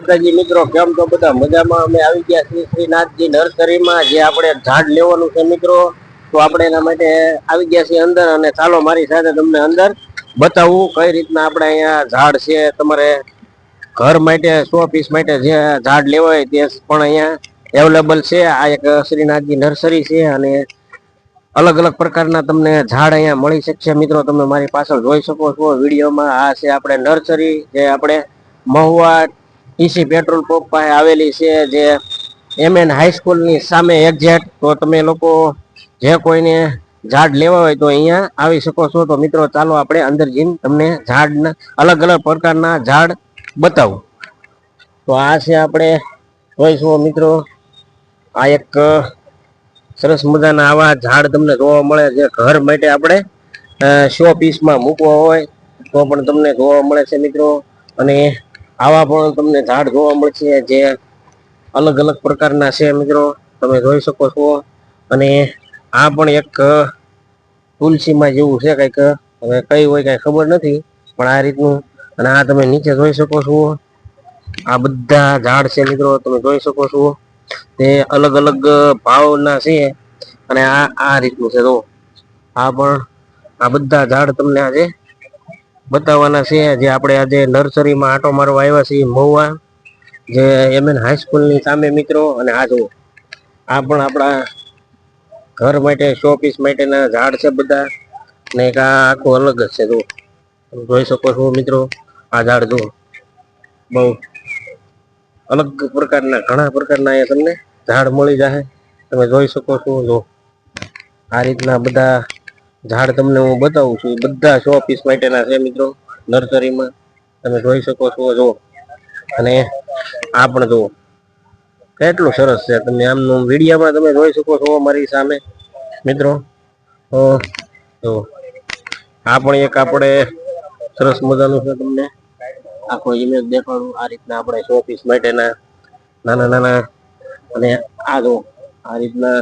માતાજી મિત્રો, કેમ તો બધા મજામાં? અમે આવી ગયા શ્રી શ્રીનાથજી નર્સરીમાં, જે આપણે ઝાડ લેવાનું છે મિત્રો. તો આપણે એના માટે આવી ગયા છીએ અંદર અને ચાલો મારી સાથે તમને અંદર બતાવું કઈ રીતના આપણે અહીંયા ઝાડ છે. તમારે ઘર માટે, સો પીસ માટે જે ઝાડ લેવા હોય તે પણ અહીંયા અવેલેબલ છે. આ એક શ્રીનાથજી નર્સરી છે અને અલગ અલગ પ્રકારના તમને ઝાડ અહીંયા મળી શકશે. મિત્રો, તમે મારી પાછળ જોઈ શકો છો. વિડીયોમાં આ છે આપણે નર્સરી, જે આપણે મહુવા ટીસી પેટ્રોલ પંપ પાસે આવેલી છે જે એમ એન હાઈસ્કૂલની સામે એક્ઝેક્ટ તો તમે લોકો જે કોઈને ઝાડ લેવા હોય તો અહીંયા આવી શકો છો. તો મિત્રો, ચાલો આપણે અંદર જઈને તમને ઝાડના અલગ અલગ પ્રકારના ઝાડ બતાવું. તો આ છે આપણે જોઈશું મિત્રો, આ એક સરસ મજાના આવા ઝાડ તમને જોવા મળે જે ઘર માટે આપણે શો પીસમાં મૂકવા હોય તો પણ તમને જોવા મળે છે મિત્રો. અને આવા પણ તમને ઝાડ જોવા મળશે જે અલગ અલગ પ્રકારના છે મિત્રો. તમે જોઈ શકો છો. અને આ પણ એક તુલસીમાં જેવું છે કંઈક. હવે કઈ હોય કાંઈ ખબર નથી, પણ આ રીતનું. અને આ તમે નીચે જોઈ શકો છો. આ બધા ઝાડ છે મિત્રો, તમે જોઈ શકો છો. તે અલગ અલગ ભાવના છે. અને આ આ રીતનું છે તો આ પણ, આ બધા ઝાડ તમને આજે બતાવવાના છે જે આપણે આજે નર્સરીમાં આટો મારવા આવ્યા છીએ મહુવા, જે એમ એન હાઈસ્કૂલની સામે મિત્રો, અને આ જુઓ. આ પણ આપણા ઘર માટે શો પીસ માટેના ઝાડ છે બધા, ને એક આ આખું અલગ જ છે જો તમે જોઈ શકો છો મિત્રો, આ ઝાડ જુઓ. બહુ અલગ પ્રકારના, ઘણા પ્રકારના અહીંયા તમને ઝાડ મળી જશે તમે જોઈ શકો છો જો આ રીતના બધા ઝાડ તમને હું બતાવું છું બધા શો પીસ માટેના છે મિત્રો નર્સરીમાં તમે જોઈ શકો છો જો અને આ પણ જુઓ. કેટલું સરસ છે તમે આમનું વિડીયામાં તમે જોઈ શકો છો મારી સામે. મિત્રો જો આ પણ એક આપણે સરસ મજાનું છે તમને. આખો ઇમેજ દેખાડું, આ રીતના આપણે શો પીસ માટેના, નાના નાના. અને આ જો આ રીતના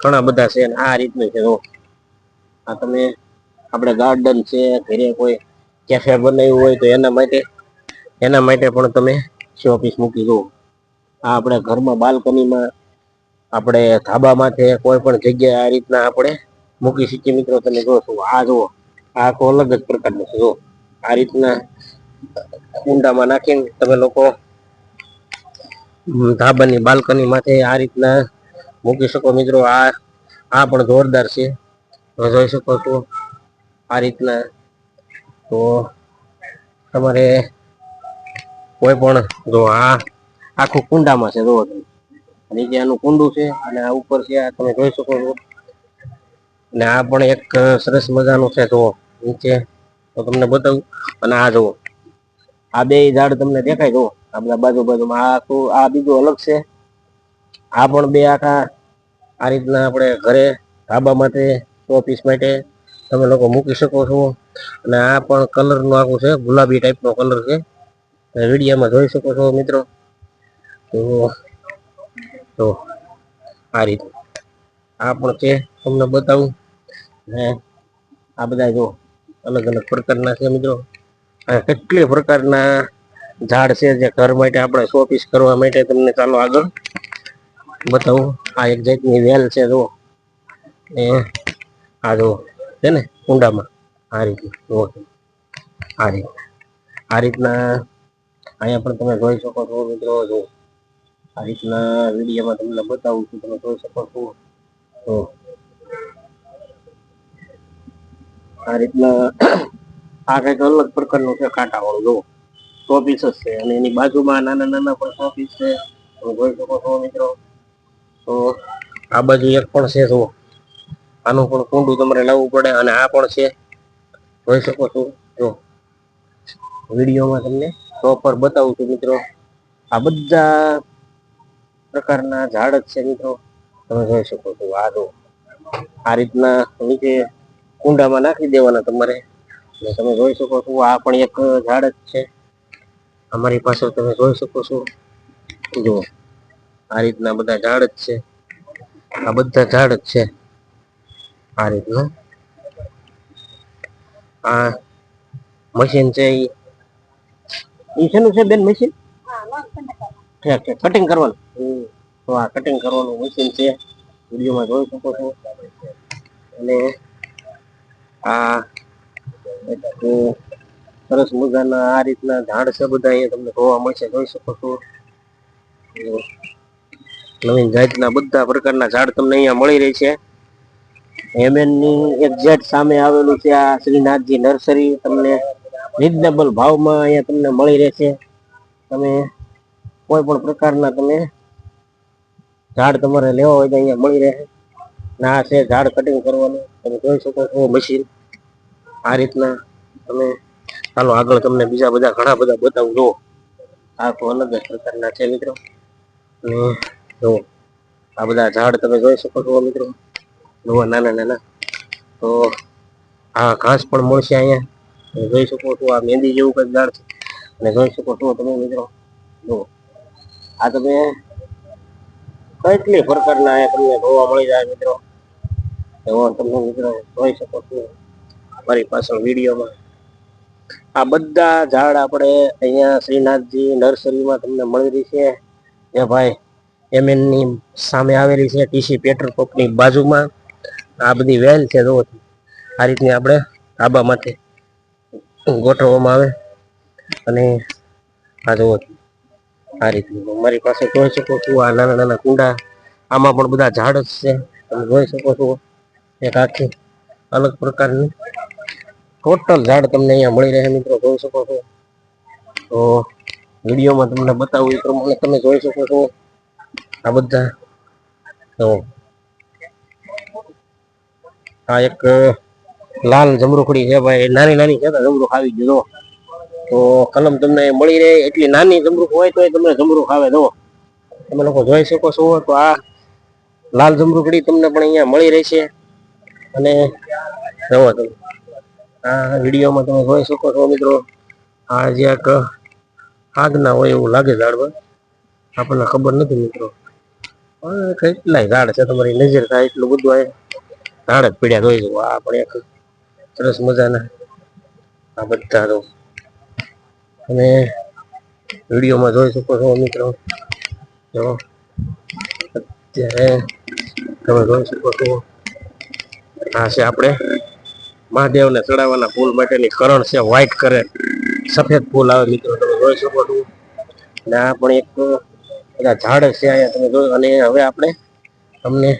ઘણા બધા છે આ રીતનું છે જો આ તમે આપણે ગાર્ડન છે, ઘરે કોઈ કેફે બનાવ્યું હોય તો એના માટે એના માટે પણ તમે શોપીસ મૂકી દો. આ આપણે ઘરમાં બાલ્કનીમાં આપણે ધાબા માથે કોઈ પણ જગ્યાએ આ રીતના આપણે મૂકી શકીએ. મિત્રો, તમે જોશો આ જુઓ, આ આખો અલગ જ પ્રકારનું છે જો આ રીતના કુંડામાં નાખીને તમે લોકો ધાબાની બાલ્કની માથે આ રીતના મૂકી શકો. મિત્રો, આ આ પણ જોરદાર છે. તમે જોઈ શકો છો આ રીતના. તો તમારે કોઈ પણ જો આ આખું કુંડામાં છે જોવો તમે. નીચે આનું કુંડું છે અને આ ઉપર છે, આ તમે જોઈ શકો છો. અને આ પણ એક સરસ મજાનું છે, જુઓ. નીચે તો તમને બતાવું. અને આ જુઓ. આ બે ઝાડ તમને દેખાય, જુઓ. આ બધા બાજુ બાજુમાં આ આખું, આ બીજું અલગ છે. આ પણ બે આખા આ રીતના આપણે ઘરે ધાબા માટે સો પીસ માટે તમે લોકો મૂકી શકો છો. અને આ પણ કલરનું આખું છે, ગુલાબી ટાઈપનો કલર છે. વિડીયોમાં જોઈ શકો છો મિત્રો. તો આ રીતે. આ પણ છે, તમને બતાવું. ને આ બધા જો અલગ અલગ પ્રકારના છે મિત્રો. કેટલી પ્રકારના ઝાડ છે જે ઘર માટે આપણે શો પીસ કરવા માટે તમને ચાલો આગળ બતાવું. આ એક જાતની વેલ છે જો એ આ જો છે ને કુંડામાં આ રીતનું જુઓ. આ રીત. આ રીતના અહીંયા પણ તમે જોઈ શકો છો મિત્રો જો આ રીતના વિડીયોમાં તમને બતાવું છું, તમે જોઈ શકો છો. તો આ રીતના આ કંઈક અલગ પ્રકારનું છે, કાંટા વાળું જો સો પીસ જ છે અને એની બાજુમાં નાના નાના પણ સો પીસ છે. તમે જોઈ શકો છો મિત્રો. તો આ બાજુ એક પણ છે, જુઓ. આનું પણ કુંડું તમારે લાવવું પડે અને આ પણ છે. જોઈ શકો છો. જો. વિડીયોમાં તમને પ્રોપર બતાવું છું મિત્રો. આ બધા પ્રકારના ઝાડ જ છે મિત્રો. તમે જોઈ શકો છો. આ જો. આ રીતના નીચે કુંડામાં નાખી દેવાના તમારે. અને તમે જોઈ શકો છો, આ પણ એક ઝાડ જ છે. અમારી પાસે તમે જોઈ શકો છો. જો. આ રીતના બધા ઝાડ જ છે. આ બધા ઝાડ જ છે. આ રીતનું આ મશીન છે એ શેનું છે બેન મશીન કટિંગ કરવાનું? તો આ કટિંગ કરવાનું મશીન છે. વિડીયોમાં જોઈ શકો છો. અને આ સરસ મજાના આ રીતના ઝાડ છે બધા અહીંયા તમને જોવા મળશે, જોઈ શકો છો. નવીન જાતના બધા પ્રકારના ઝાડ તમને અહીંયા મળી રહી છે. એમએનની એક્ઝેક્ટ સામે આવેલું છે, આ શ્રીનાથજી નર્સરી. તમને રિઝનેબલ ભાવમાં અહીંયા તમને મળી રહેશે. તમે કોઈ પણ પ્રકારના તમે ઝાડ તમારે લેવા હોય તો અહીંયા મળી રહે. ના છે ઝાડ કટિંગ કરવાનું. તમે જોઈ શકો છો મશીન આ રીતના તમે ચાલો આગળ તમને બીજા બધા ઘણા બધા બતાવું. જો આ તો અલગ જ પ્રકારના છે મિત્રો. અને જુઓ. આ બધા ઝાડ તમે જોઈ શકો છો મિત્રો. જોવા નાના નાના તો આ ઘાસ પણ મળશે અહીંયા. જોઈ શકો છો, આ મહેંદી જેવું કંઈક ઝાડ છે. અને જોઈ શકો છો તમે મિત્રો જુઓ આ તમે કેટલી પ્રકારના અહીંયા તમને જોવા મળી જાય મિત્રો. એવો તમે મિત્રો જોઈ શકો છો, મારી પાછળ વિડીયોમાં. આ બધા ઝાડ આપણે અહીંયા શ્રીનાથજી નર્સરીમાં તમને મળી છે. એ ભાઈ એમએનની સામે આવેલી છે, ટીસી પેટ્રોલ પંપની બાજુમાં. આ બધી વેલ છે જો આ રીતની આપણે આબા માથે ગોઠવવામાં આવે. અને આ જુઓ. આ રીતનું. મારી પાસે જોઈ શકો છો, આ નાના નાના કુંડા. આમાં પણ બધા ઝાડ જ છે. તમે જોઈ શકો છો, એક આખી અલગ પ્રકારની ટોટલ ઝાડ તમને અહીંયા મળી રહે, મિત્રો. જોઈ શકો છો. તો વિડીયોમાં તમને બતાવું એ પ્રમાણે તમે જોઈ શકો છો. આ બધા, તો આ એક લાલ જમરૂખડી છે ભાઈ. નાની નાની છે જમરૂખ આવી ગયું તો કલમ તમને મળી રહે. એટલી નાની જમરૂખ હોય તો તમને જમરૂખ આવે દો તમે લોકો જોઈ શકો છો તો આ લાલ જમરૂખડી તમને પણ અહીંયા મળી રહેશે. અને જવો તમે આ વિડીયોમાં તમે જોઈ શકો છો મિત્રો, આ જે એક આગના હોય એવું લાગે ઝાડમાં આપણને ખબર નથી મિત્રો. કેટલાય ઝાડ છે, તમારી નજર થાય એટલું બધું આ ઝાડ જ પીડ્યા જોઈ જુઓ આ પણ એક સરસ મજાના આ બધા તો. અને વિડીયોમાં જોઈ શકો છો મિત્રો. જો અત્યારે તમે જોઈ શકો છો. આ છે આપણે મહાદેવને ચડાવવાના ફૂલ માટેની કરણ છે વ્હાઈટ કરે સફેદ ફૂલ આવે મિત્રો, તમે જોઈ શકો છો. અને આ પણ એક બધા ઝાડ છે અહીંયા તમે જોયું અને હવે આપણે તમને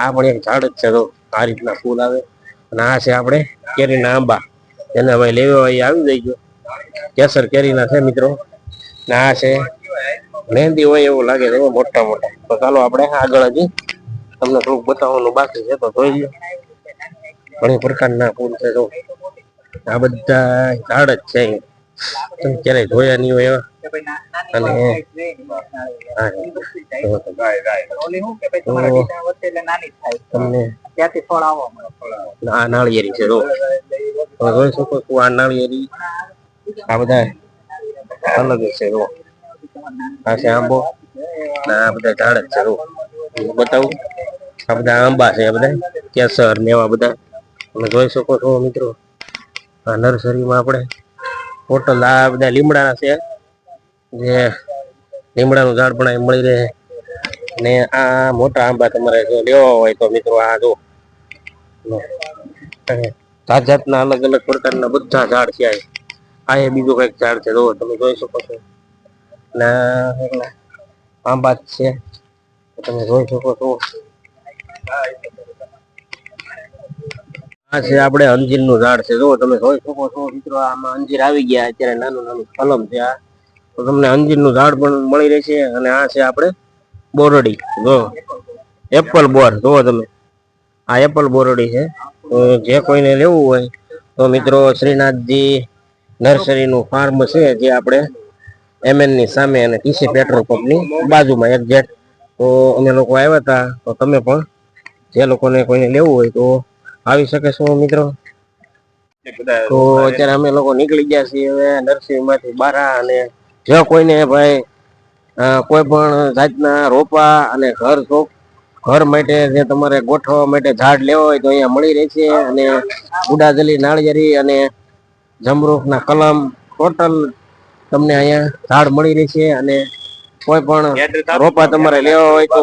આ પણ એક ઝાડ જ છે તો આ રીતના ફૂલ આવે. અને આ છે આપણે કેરીના આંબા. એને હવે લેવા આવી જઈ ગયો. કેસર કેરીના છે મિત્રો. ને આ છે મહેંદી હોય એવું લાગે છે મોટા મોટા. તો ચાલો આપણે આગળ હજી તમને થોડુંક બતાવવાનું બાકી છે, તો જોઈ લો ઘણી પ્રકારના ફૂલ છે જો. આ બધા ઝાડ જ છે ક્યારેય જોયા નહીં હોય એવા. જોઈ શકો છો આ નાળિયેરી આ બધા અલગ છે જો આ છે આંબો આ બધા ઝાડ છે જો બતાવું આ બધા આંબા છે બધા કેસર ને એવા બધા તમે જોઈ શકો છો મિત્રો આ નર્સરીમાં આપણે ટોટલ આ બધા લીમડાના છે જે લીમડાનું ઝાડ પણ મળી રહે ને આ મોટા આંબા તમારે જો લેવા હોય તો મિત્રો આ જો. જાત જાતના અલગ અલગ પ્રકારના બધા ઝાડ છે. આ. એ બીજું કંઈક ઝાડ છે. જો, તમે જોઈ શકો છો. ને આંબા છે. તમે જોઈ શકો છો. આ છે આપણે અંજીરનું ઝાડ છે. જો, તમે જોઈ શકો છો. મિત્રો, આમાં અંજીર આવી ગયા. અત્યારે નાનું નાનું કલમ છે આ. તો તમને અંજીરનું ઝાડ પણ મળી રહેશે અને આ છે આપણે બોરડી. જો, એપલ બોર, જુઓ તમે. આ એપલ બોરડી છે. જે કોઈને લેવું હોય, તો મિત્રો શ્રીનાથજી નર્સરીનું ફાર્મ છે જે આપણે એમએનની સામે અને ટીસી પેટ્રોલ પંપની બાજુમાં એક્ઝેક્ટ તો અમે લોકો આવ્યા હતા, તો તમે પણ જે લોકોને કોઈને લેવું હોય તો આવી શકે છો મિત્રો. તો અત્યારે અમે લોકો નીકળી ગયા છીએ હવે નર્સરીમાંથી બારા અને જો કોઈને ભાઈ કોઈ પણ જાતના રોપા અને ઘર શોખ ઘર માટે જે તમારે ગોઠવવા માટે ઝાડ લેવા હોય તો અહીંયા મળી રહેશે અને ઉડાજલી, નાળિયેરી અને જમરૂખના કલમ, ટોટલ તમને અહીંયા ઝાડ મળી રહેશે અને કોઈ પણ રોપા તમારે લેવા હોય તો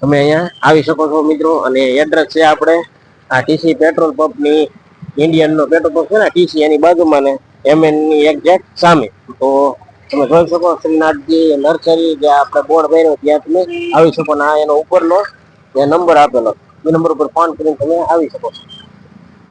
તમે અહીંયા આવી શકો છો મિત્રો. અને એડ્રેસ છે આપણે, આ ટીસી પેટ્રોલ પંપની ઇન્ડિયનનો પેટ્રોલ પંપ છે ને ટીસી એની બાજુમાં ને. એમએનની એક્ઝેક્ટ સામે. તો તમે જોઈ શકો શ્રીનાથજી, નર્સરી, જે આપણે બોર્ડ કર્યો ત્યાં તમે આવી શકો. ને આ એનો ઉપરનો જે નંબર આપેલો, એ નંબર ઉપર ફોન કરીને તમે આવી શકો છો.